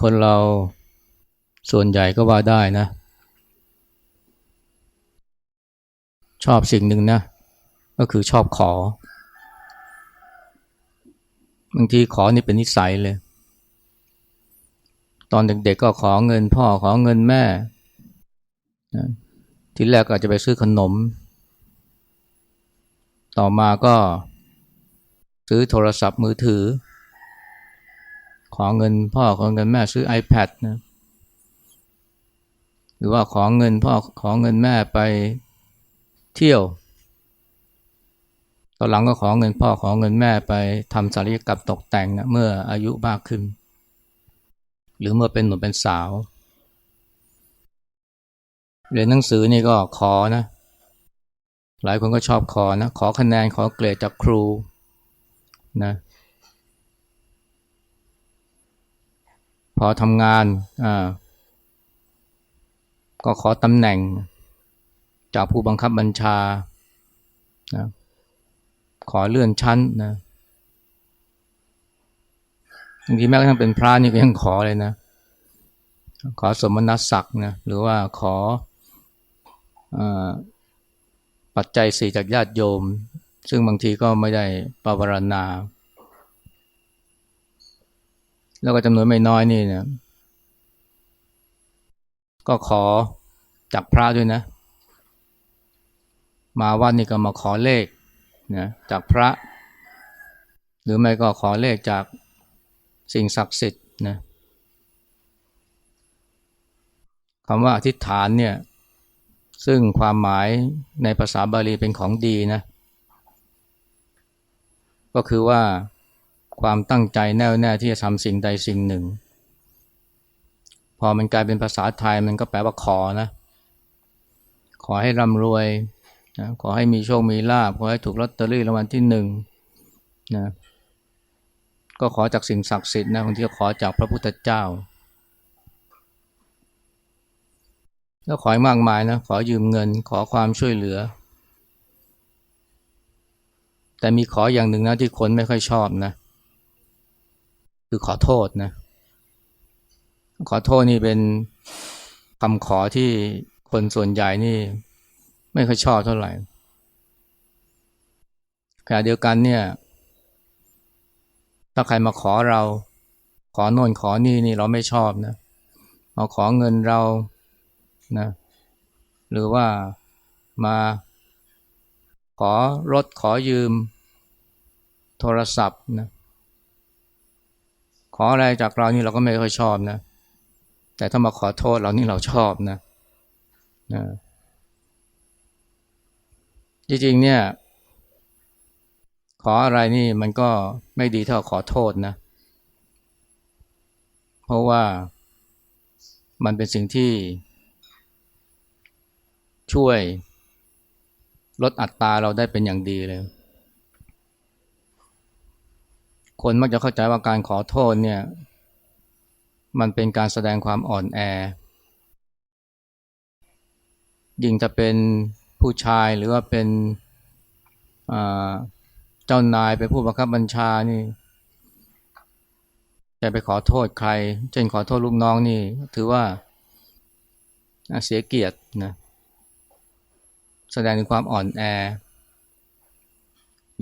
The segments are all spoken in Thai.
คนเราส่วนใหญ่ก็ว่าได้นะ ชอบสิ่งหนึ่งนะ ก็คือชอบขอ บางทีขอนี่เป็นนิสัยเลย ตอนเด็กๆก็ขอเงินพ่อขอเงินแม่ ทีแรกอาจจะไปซื้อขนม ต่อมาก็ซื้อโทรศัพท์มือถือ ขอเงินพ่อขอเงินแม่ซื้อ iPad นะหรือว่าขอเงินพ่อขอเงินแม่ไปเที่ยวตอนหลังก็ขอเงินพ่อขอเงินแม่ไปทำศัลยกรรมตกแต่งนะเมื่ออายุมากขึ้น หรือเมื่อเป็นหนุ่มเป็นสาวเรียนหนังสือนี่ก็ขอนะ หลายคนก็ชอบขอนะ ขอคะแนนขอเกรดจากครูนะ อทำงานอ่าก็ขอตำแหน่ง จากผู้บังคับบัญชานะขอเลื่อนชั้นนะบางทีแม้กระทั่งเป็นพระนี่ก็ยังขอเลยนะ ขอสมณศักดิ์นะหรือว่าขออปัจจัยสี่จากญาติโยม ซึ่งบางทีก็ไม่ได้ปรารณา แล้วก็จำนวนไม่น้อยนี่นะก็ขอจากพระด้วยนะ มาวัดนี่ก็มาขอเลขนะจากพระ หรือไม่ก็ขอเลขจากสิ่งศักดิ์สิทธิ์นะคำว่าอธิษฐานเนี่ยซึ่งความหมายในภาษาบาลีเป็นของดีนะ ก็คือว่า ความตั้งใจแน่วแน่ที่จะทำสิ่งใดสิ่งหนึ่ง พอมันกลายเป็นภาษาไทยมันก็แปลว่าขอนะ ขอให้ร่ำรวยนะขอให้มีโชค มีลาภขอให้ถูกลอตเตอรี่รางวัลที่หนึ่งนะก็ขอจากสิ่งศักดิ์สิทธิ์นะบางทีก็ขอจากพระพุทธเจ้าแล้วขอมากมายนะขอยืมเงินขอความช่วยเหลือ แต่มีขออย่างหนึ่งนะที่คนไม่ค่อยชอบนะ คือขอโทษนะ ขอโทษนี่เป็นคำขอที่คนส่วนใหญ่นี่ ไม่ค่อยชอบเท่าไหร่ขณะเดียวกันเนี่ย ถ้าใครมาขอเรา ขอโน่นขอนี่นี่เราไม่ชอบนะมาขอเงินเรานะ หรือว่ามาขอรถขอยืม โทรศัพท์นะ ขออะไรจากเรานี่เราก็ไม่ค่อยชอบนะ แต่ถ้ามาขอโทษเรานี่เราชอบนะนะจริงๆเนี่ย ขออะไรนี่มันก็ไม่ดีเท่าขอโทษนะ เพราะว่ามันเป็นสิ่งที่ ช่วยลดอัตราเราได้เป็นอย่างดีเลย คนมักจะเข้าใจว่าการขอโทษเนี่ย มันเป็นการแสดงความอ่อนแอ ยิ่งจะเป็นผู้ชายหรือว่าเป็นเจ้านายเป็นผู้บังคับบัญชานี่จะไปขอโทษใคร เช่นขอโทษลูกน้องนี่ ถือว่าเสียเกียรตินะแสดงถึงความอ่อนแอ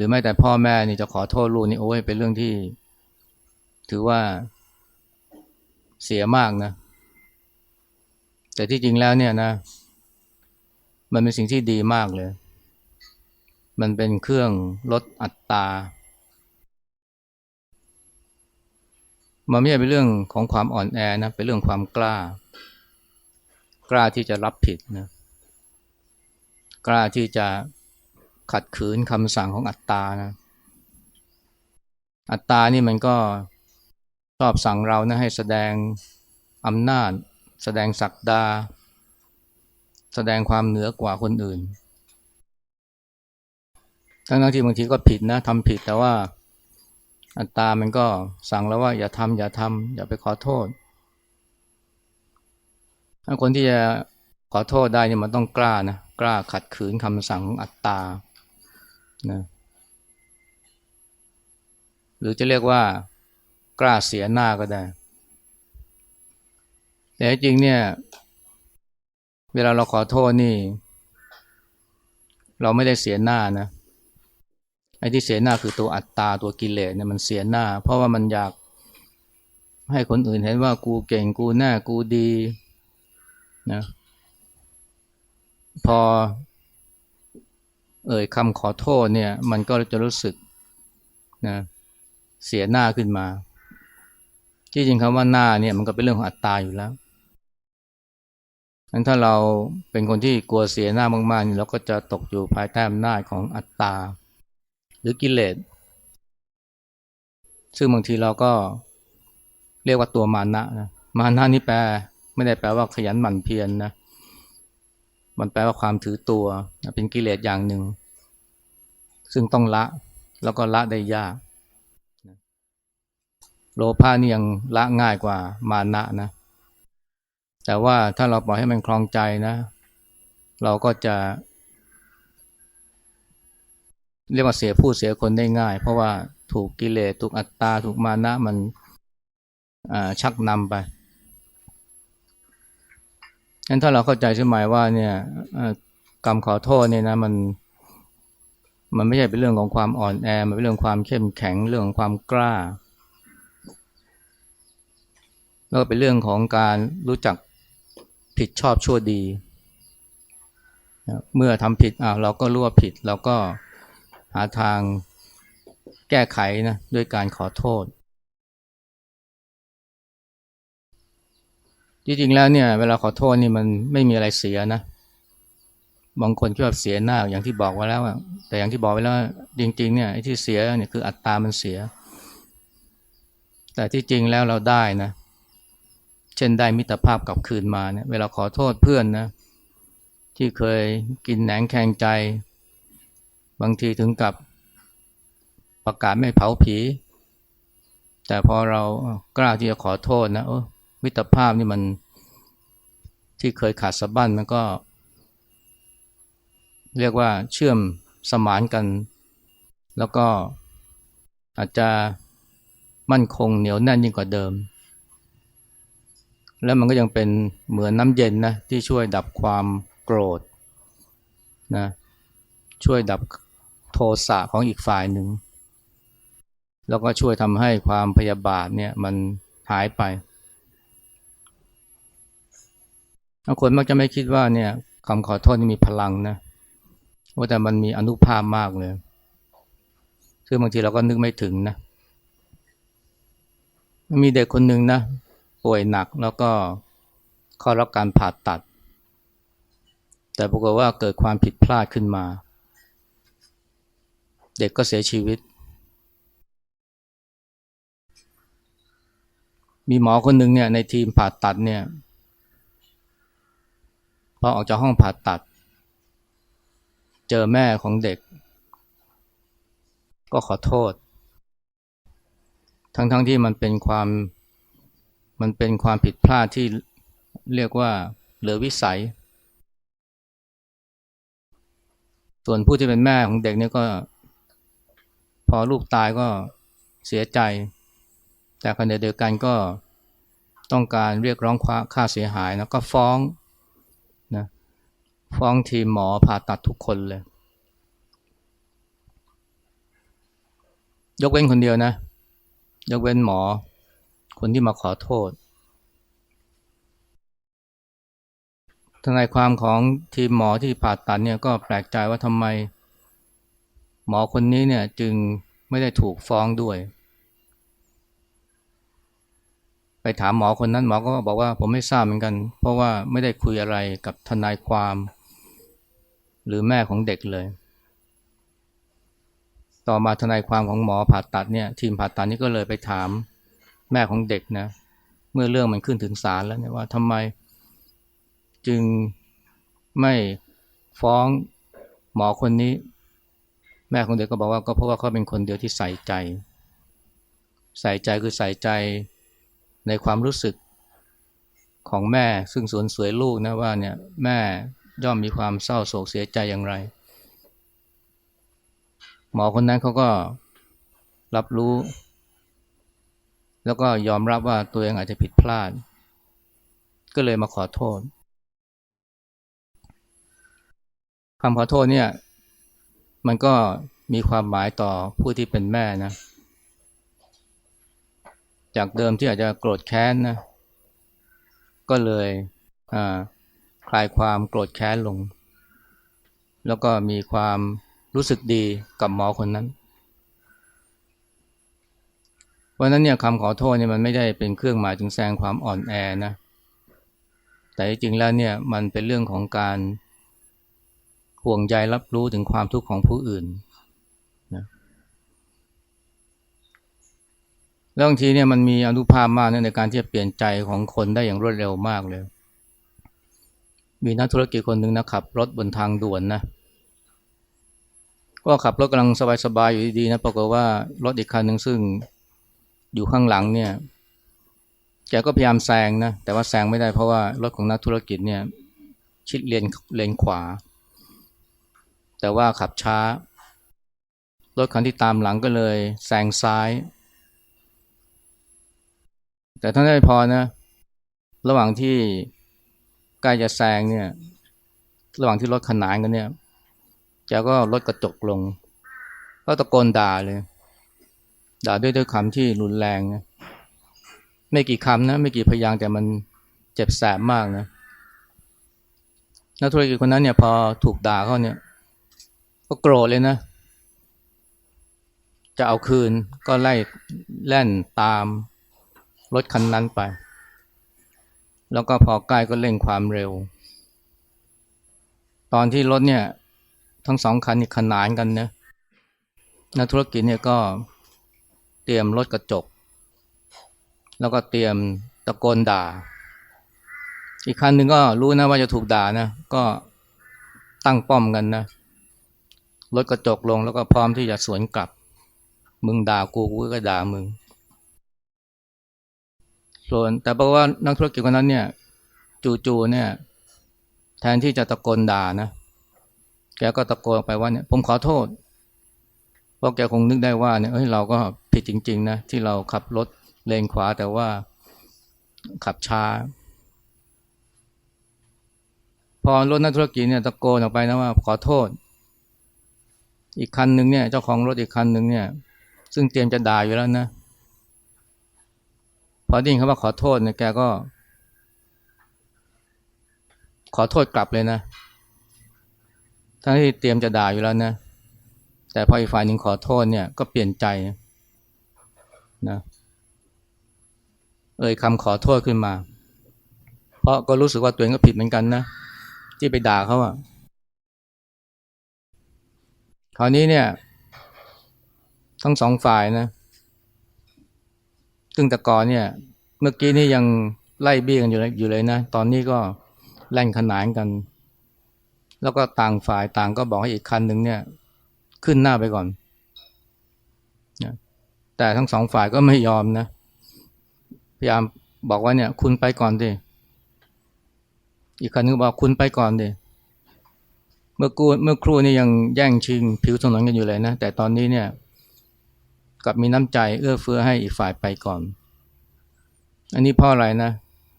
รือไม่แต่พ่อแม่นี่จะขอโทษลูกนี่โอ้ยเป็นเรื่องที่ ถือว่าเสียมากนะ แต่ที่จริงแล้วเนี่ยนะ มันเป็นสิ่งที่ดีมากเลย มันเป็นเครื่องลดอัตรามันไม่ใช่เป็นเรื่องของความอ่อนแอนะเป็นเรื่องความกล้า กล้าที่จะรับผิดนะ กล้าที่จะ ขัดขืนคำสั่งของอัตตานะอัตตานี่มันก็ชอบสั่งเรานะให้แสดงอำนาจ แสดงศักดา แสดงความเหนือกว่าคนอื่น ทั้งที่บางทีก็ผิดนะทำผิดแต่ว่าอัตตามันก็สั่งแล้วว่าอย่าทำอย่าทำอย่าไปขอโทษถ้าคนที่จะขอโทษได้เนี่ยมันต้องกล้านะกล้าขัดขืนคำสั่งของอัตตา นะหรือจะเรียกว่ากล้าเสียหน้าก็ได้ แต่จริงเนี่ย เวลาเราขอโทษนี่ เราไม่ได้เสียหน้านะไอ้ที่เสียหน้าคือตัวอัตตาตัวกิเลสเนี่ยมันเสียหน้า เพราะว่ามันอยากให้คนอื่นเห็นว่ากูเก่งกูแน่กูดีนะพอ เอ่ยคำขอโทษเนี่ย มันก็จะรู้สึกนะเสียหน้าขึ้นมา ที่จริงคำว่าหน้าเนี่ยมันก็เป็นเรื่องของอัตตาอยู่แล้วงั้นถ้าเราเป็นคนที่กลัวเสียหน้ามากๆเราก็จะตกอยู่ภายใต้อำนาจของอัตตา หรือกิเลส ซึ่งบางทีเราก็เรียกว่าตัวมานะนะมานะนี่แปล ไม่ได้แปลว่าขยันหมั่นเพียรนนะ มันแปลว่าความถือตัว เป็นกิเลสอย่างหนึ่ง ซึ่งต้องละแล้วก็ละได้ยาก โลภะนี่ยังละง่ายกว่ามานะนะ แต่ว่าถ้าเราปล่อยให้มันคลองใจนะ เราก็จะ เรียกว่าเสียผู้เสียคนได้ง่าย เพราะว่าถูกกิเลสถูกอัตตา ถูกมานะมันชักนำไป งั้นถ้าเราเข้าใจใช่ไหมว่าเนี่ยกรรมขอโทษเนี่ยนะมันมันไม่ใช่เป็นเรื่องของความอ่อนแอ มันเป็นเรื่องความเข้มแข็งเรื่องของความกล้า แล้วก็เป็นเรื่องของการรู้จักผิดชอบชั่วดี เมื่อทำผิดอ่าเราก็รู้ว่าผิดเราก็หาทางแก้ไขนะด้วยการขอโทษ จริงๆแล้วเนี่ยเวลาขอโทษนี่มันไม่มีอะไรเสียนะบางคนคิดว่าเสียหน้าอย่างที่บอกไว้แล้วแต่อย่างที่บอกไว้แล้วจริง ๆ เนี่ยที่เสียเนี่ยคืออัตตามันเสีย แต่ที่จริงแล้วเราได้นะ เช่นได้มิตรภาพกลับคืนมาเนี่ยเวลาขอโทษเพื่อนนะ ที่เคยกินแหนงแข่งใจ บางทีถึงกับประกาศไม่เผาผี แต่พอเรากล้าที่จะขอโทษนะเออ มิตรภาพนี่มันที่เคยขาดสะบั้นมันก็ เรียกว่าเชื่อมสมานกัน แล้วก็อาจจะมั่นคงเหนียวแน่นยิ่งกว่าเดิม แล้วมันก็ยังเป็นเหมือนน้ำเย็นนะที่ช่วยดับความโกรธนะช่วยดับโทสะของอีกฝ่ายหนึ่ง แล้วก็ช่วยทำให้ความพยาบาทเนี่ยมันหายไปบาง คนมักจะไม่คิดว่าเนี่ยคำขอโทษนี่มีพลังนะว่าแต่มันมีอนุภาพมากเลยซึ่งบางทีเราก็นึกไม่ถึงนะมีเด็กคนหนึ่งนะป่วยหนักแล้วก็เข้ารับการผ่าตัด แต่ปรากฏว่าเกิดความผิดพลาดขึ้นมา เด็กก็เสียชีวิต มีหมอคนหนึ่งเนี่ยในทีมผ่าตัดเนี่ย พอออกจากห้องผ่าตัด เจอแม่ของเด็ก ก็ขอโทษ ทั้งๆทที่มันเป็นความมันเป็นความผิดพลาดที่เรียกว่าเหลือวิสัย ส่วนผู้ที่เป็นแม่ของเด็กเนี่ยก็ พอลูกตายก็เสียใจ แต่ขณะเดียวกันก็ต้องการเรียกร้องค่าเสียหายแล้วก็ฟ้อง ฟ้องทีมหมอผ่าตัดทุกคนเลย ยกเว้นคนเดียวนะ ยกเว้นหมอ คนที่มาขอโทษทนายความของทีมหมอที่ผ่าตัดเนี่ยก็แปลกใจว่าทำไม หมอคนนี้เนี่ยจึงไม่ได้ถูกฟ้องด้วย ไปถามหมอคนนั้นหมอก็บอกว่าผมไม่ทราบเหมือนกัน เพราะว่าไม่ได้คุยอะไรกับทนายความ หรือแม่ของเด็กเลย ต่อมาทนายความของหมอผ่าตัดเนี่ยทีมผ่าตัดนี่ก็เลยไปถามแม่ของเด็กนะ เมื่อเรื่องมันขึ้นถึงศาลแล้วเนี่ยว่าทำไม จึงไม่ฟ้องหมอคนนี้ แม่ของเด็กก็บอกว่าก็เพราะว่าเขาเป็นคนเดียวที่ใส่ใจ ใส่ใจคือใส่ใจในความรู้สึกของแม่ซึ่งสวนสวยลูกนะว่าเนี่ยแม่ ย่อมมีความเศร้าโศกเสียใจอย่างไร หมอคนนั้นเขาก็รับรู้ แล้วก็ยอมรับว่าตัวเองอาจจะผิดพลาด ก็เลยมาขอโทษคำขอโทษเนี่ย มันก็มีความหมายต่อผู้ที่เป็นแม่นะ จากเดิมที่อาจจะโกรธแค้นนะ ก็เลยอ่า คลายความโกรธแค้นลง แล้วก็มีความรู้สึกดีกับหมอคนนั้นเพราะนั้นเนี่ยคำขอโทษเนี่ยมันไม่ได้เป็นเครื่องหมายถึงแสดงความอ่อนแอนะ แต่จริงแล้วเนี่ยมันเป็นเรื่องของการห่วงใยรับรู้ถึงความทุกข์ของผู้อื่นนะแล้วบางทีเนี่ยมันมีอนุภาพมากในการที่จะเปลี่ยนใจของคนได้อย่างรวดเร็วมากเลย มีนักธุรกิจคนหนึ่งนะขับรถบนทางด่วนนะก็ขับรถกำลังสบายๆอยู่ดีๆนะปรากฏว่ารถอีกคันหนึ่งซึ่งอยู่ข้างหลังเนี่ยแกก็พยายามแซงนะแต่ว่าแซงไม่ได้เพราะว่ารถของนักธุรกิจเนี่ยชิดเลนเลนขวา แต่ว่าขับช้ารถคันที่ตามหลังก็เลยแซงซ้าย แต่ท่านได้พอนะ ระหว่างที่ ใกล้จะแซงเนี่ย ระหว่างที่รถขนานกันเนี่ยแกก็ลดกระจกลง ก็ตะโกนด่าเลย ด่าด้วยด้วยคำที่รุนแรงนะไม่กี่คำนะไม่กี่พยางแต่มันเจ็บแสบมากนะนักธุรกิจคนนั้นเนี่ยพอถูกด่าเขาเนี่ย ก็โกรธเลยนะ จะเอาคืนก็ไล่แล่นตามรถคันนั้นไป แล้วก็พอใกล้ก็เร่งความเร็ว ตอนที่รถเนี่ย ทั้งสองคันนี่ขนานกันนะนักธุรกิจเนี่ยก็เตรียมรถกระจก แล้วก็เตรียมตะโกนด่า อีกคันหนึ่งก็รู้นะว่าจะถูกด่านะ ก็ตั้งป้อมกันนะลดกระจกลงแล้วก็พร้อมที่จะสวนกลับ มึงด่ากูกูก็ด่ามึง ส่วนแต่เพราะว่านักธุรกิจคนนั้นเนี่ย จู่ๆเนี่ย แทนที่จะตะโกนด่านะแกก็ตะโกนไปว่าเนี่ย ผมขอโทษเพราะแกคงนึกได้ว่าเนี่ยเฮ้ยเราก็ผิดจริง ๆ นะ ที่เราขับรถเลนขวาแต่ว่าขับช้า พอรถนักธุรกิจเนี่ยตะโกนออกไปนะว่าขอโทษ อีกคันหนึ่งเนี่ย เจ้าของรถอีกคันหนึ่งเนี่ย ซึ่งเตรียมจะด่าอยู่แล้วนะ พอได้ยินเขาว่าขอโทษเนี่ยแกก็ ขอโทษกลับเลยนะ ทั้งที่เตรียมจะด่าอยู่แล้วนะ แต่พออีกฝ่ายหนึ่งขอโทษเนี่ยก็เปลี่ยนใจนะ เอ่ยคำขอโทษขึ้นมา เพราะก็รู้สึกว่าตัวเองก็ผิดเหมือนกันนะ ที่ไปด่าเขาอะคราวนี้เนี่ย ทั้งสองฝ่ายนะ ซึ่งแต่ก่อนเนี่ย เมื่อกี้นี่ยังไล่เบี้ยกันอยู่เลยอยู่เลยนะ ตอนนี้ก็แล่นขนานกัน แล้วก็ต่างฝ่ายต่างก็บอกให้อีกคันหนึ่งเนี่ย ขึ้นหน้าไปก่อนนะแต่ทั้งสองฝ่ายก็ไม่ยอมนะ พยายามบอกว่าเนี่ย คุณไปก่อนดิอีกคันนึงบอกคุณไปก่อนดิเมื่อกูเมื่อครูนี่ยังแย่งชิงผิวถนนกันอยู่เลยนะ แต่ตอนนี้เนี่ย กับมีน้ำใจเอื้อเฟื้อให้อีกฝ่ายไปก่อน อันนี้เพราะอะไรนะ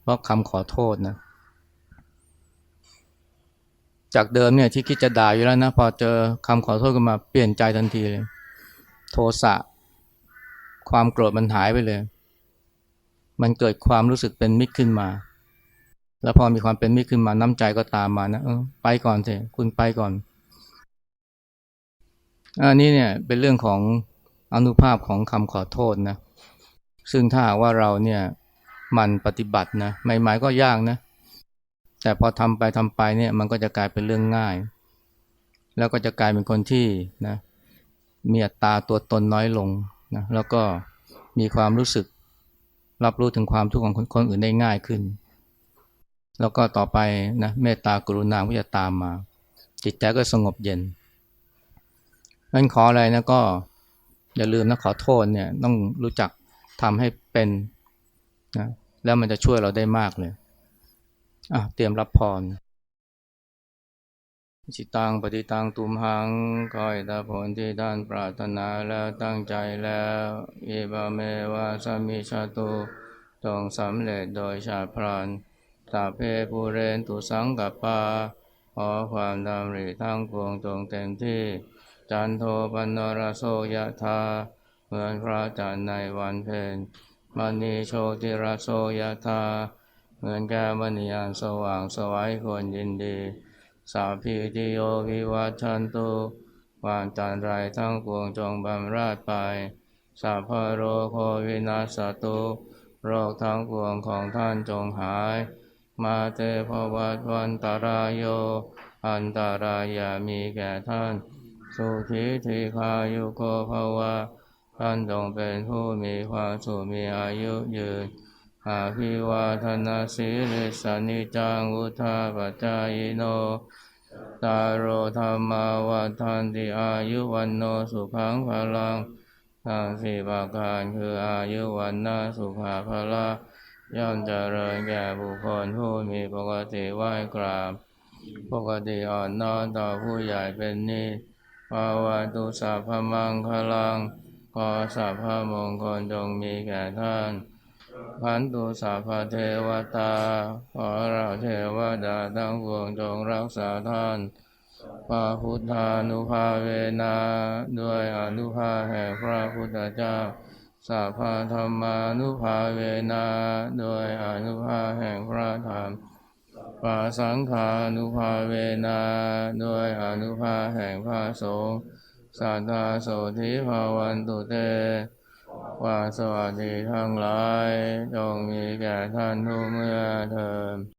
เพราะคำขอโทษนะ จากเดิมเนี่ยที่คิดจะด่าอยู่แล้วนะ พอเจอคำขอโทษกันมาเปลี่ยนใจทันทีเลย โทสะความโกรธมันหายไปเลย มันเกิดความรู้สึกเป็นมิตรขึ้นมา แล้วพอมีความเป็นมิตรขึ้นมาน้ำใจก็ตามมานะออไปก่อนสิคุณไปก่อนอันนี้เนี่ยเป็นเรื่องของ อนุภาพของคำขอโทษนะ ซึ่งถ้าว่าเราเนี่ยมันปฏิบัตินะใหม่ๆก็ยากนะ แต่พอทำไปทำไปเนี่ยมันก็จะกลายเป็นเรื่องง่าย แล้วก็จะกลายเป็นคนที่นะมีอัตราตัวตนน้อยลงนะแล้วก็มีความรู้สึกรับรู้ถึงความทุกข์ของคนอื่นได้ง่ายขึ้น แล้วก็ต่อไปนะเมตตากรุณาก็จะตามมา จิตใจก็สงบเย็นนั้นขออะไรนะก็ อย่าลืมนะขอโทษเนี่ยต้องรู้จักทำให้เป็นนะแล้วมันจะช่วยเราได้มากเลยอะเตรียมรับพรจิตังปฏิตังตุมหังก้อยตาผลที่ท่านปรารถนาแล้วตั้งใจแล้วเอบาเมวาสมิชาตุต้องสำเร็จโดยชาพรานสัพเพปูเรนตุสังกัปปาขอความดำริทั้งปวงจงเต็มที่ จันโทปนรโสยธาเหมือนพระจันทร์ในวันเพ็ญมณีโชติรโสยธาเหมือนแก้มณีอันสว่างสวัยควรยินดี สาพีติโยวิวัชันตุวามจันไรทั้งปวงจงบำราดไปสัพพะโรโควินาสตุโรคทั้งปวงของท่านจงหาย มาเตภวัตวันตรายโย อันตรายามีแก่ท่าน สุขีทีคายุโกภวะท่านจงเป็นผู้มีความสุขมีอายุยืนอาภิวาทนาสีริสานิจังุทาปจายโน ตารโรธรรมาวัฏันติอายุวันโนสุขังพลังทั้งสี่ประการคืออายุวันนาสุขาพละย่อมเจริญแก่บุคคลผู้มีปกติไหว้กราบ ปกติอ่อนน้อมต่อผู้ใหญ่เป็นนิจ ภาวะตุสัพพมังคลัง ขอสัพพมงคลจงมีแก่ท่านพันตุสัพพเทวตา ขอเราเทวดาทั้งปวงจงรักษาท่านพระพุทธานุภาเวนะด้วยอนุภาแห่งพระพุทธเจ้าสัพพธรรมานุภาเวนะด้วยอนุภาแห่งพระธรรม ปาสังขานุภาเวนาด้วยอนุภาแห่งพระสงฆ์สัทธาโสธิภาวันตุเตควาสวัสดีทั้งหลายจงมีแก่ท่านทุกเมื่อเทอ